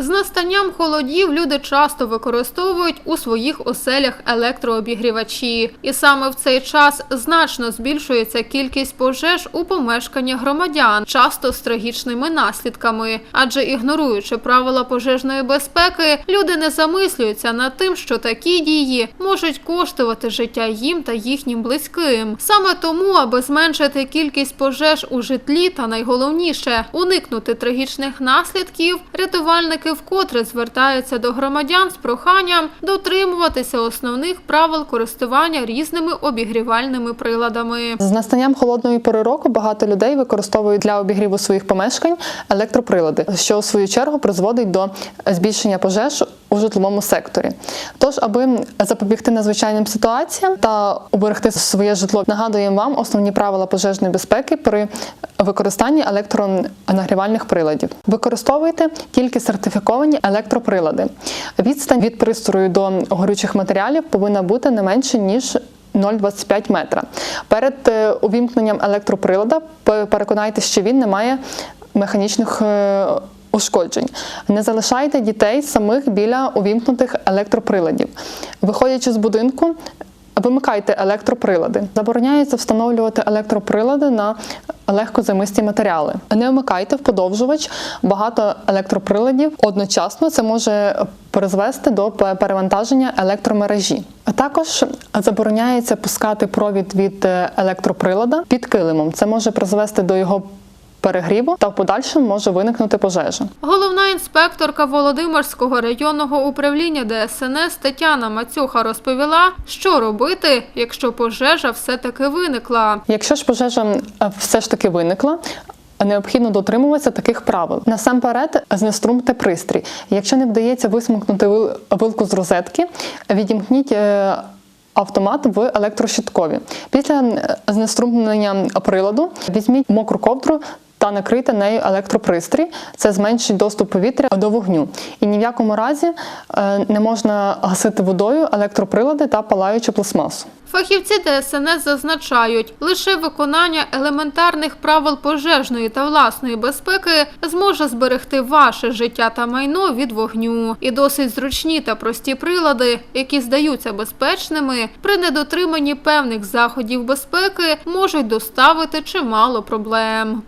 З настанням холодів люди часто використовують у своїх оселях електрообігрівачі, і саме в цей час значно збільшується кількість пожеж у помешканнях громадян, часто з трагічними наслідками. Адже ігноруючи правила пожежної безпеки, люди не замислюються над тим, що такі дії можуть коштувати життя їм та їхнім близьким. Саме тому, аби зменшити кількість пожеж у житлі, та найголовніше уникнути трагічних наслідків, рятувальники вкотре звертаються до громадян з проханням дотримуватися основних правил користування різними обігрівальними приладами. З настанням холодної пори року багато людей використовують для обігріву своїх помешкань електроприлади, що у свою чергу призводить до збільшення пожеж у житловому секторі. Тож, аби запобігти надзвичайним ситуаціям та уберегти своє житло, нагадуємо вам основні правила пожежної безпеки при використанні електронагрівальних приладів. Використовуйте тільки сертифіковані електроприлади. Відстань від пристрою до горючих матеріалів повинна бути не менше ніж 0,25 метра. Перед е, увімкненням електроприлада переконайтеся, що він не має механічних е, ушкоджень. Не залишайте дітей самих біля увімкнутих електроприладів. Виходячи з будинку, Вимикайте електроприлади. Забороняється встановлювати електроприлади на легкозаймисті матеріали. Не вмикайте в подовжувач багато електроприладів одночасно. Це може призвести до перевантаження електромережі. Також забороняється пускати провід від е, електроприлада під килимом. Це може призвести до його перегріву та в подальшому може виникнути пожежа. Головна інспекторка Володимирського районного управління ДСНС Тетяна Мацюха розповіла, що робити, якщо пожежа все-таки виникла. Якщо ж пожежа все ж таки виникла. Необхідно дотримуватися таких правил. Насамперед, знеструмте пристрій. Якщо не вдається висмикнути вил- вилку з розетки, відімкніть е, автомат в електрощиткові. Після е, знеструмлення приладу візьміть мокру ковдру та накрийте нею електропристрій. Це зменшить доступ повітря до вогню. І ні в якому разі е, не можна гасити водою електроприлади та палаючу пластмасу. Фахівці ДСНС зазначають, лише виконання елементарних правил пожежної та власної безпеки зможе зберегти ваше життя та майно від вогню. І досить зручні та прості прилади, які здаються безпечними, при недотриманні певних заходів безпеки можуть доставити чимало проблем.